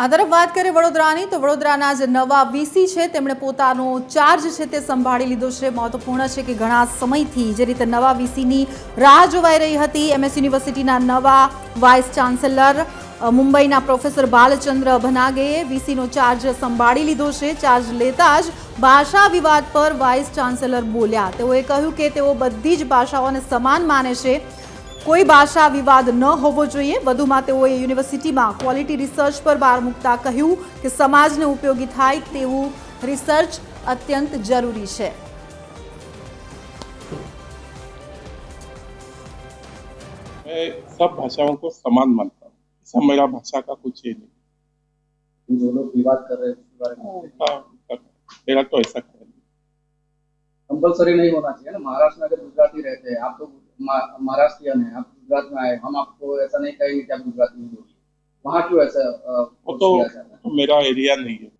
આ તરફ વાત કરીએ વડોદરાની, તો વડોદરાના જે નવા વીસી છે, તેમણે પોતાનો ચાર્જ છે તે સંભાળી લીધો છે. મહત્વપૂર્ણ છે કે ઘણા સમયથી જે રીતે નવા વીસીની રાહ જોવાઈ રહી હતી એમએસ યુનિવર્સિટીના નવા વાઇસ ચાન્સેલર મુંબઈના પ્રોફેસર બાલચંદ્ર ભનાગે વીસીનો ચાર્જ સંભાળી લીધો છે. ચાર્જ લેતા જ ભાષા વિવાદ પર વાઇસ ચાન્સેલર બોલ્યા. તેઓએ કહ્યું કે તેઓ બધી જ ભાષાઓને સમાન માને છે. કોઈ ભાષા વિવાદ ન હોવો જોઈએ વધુમાં તેઓએ યુનિવર્સિટીમાં ક્વોલિટી રિસર્ચ પર ભાર મૂકતા કહ્યું કે સમાજને ઉપયોગી થાય તેવું રિસર્ચ અત્યંત જરૂરી છે मैं सब भाषाओं को समान मानता हूँ सब मेरा भाषा का कुछ ये नहीं जो लोग विवाद कर रहे हैं उसके बारे में उनका- उनका- मेरा तो ऐसा ख्याल नहीं कंपलसरी नहीं होना चाहिए ना महाराष्ट्र में अगर गुजराती रहते हैं आप तो मा- महाराष्ट्रियन है आप गुजरात में आए हम आपको ऐसा नहीं कहेंगे कि आप गुजराती नहीं होगी वहाँ क्यों ऐसा अ, वो तो किया जाता है तो मेरा एरिया नहीं है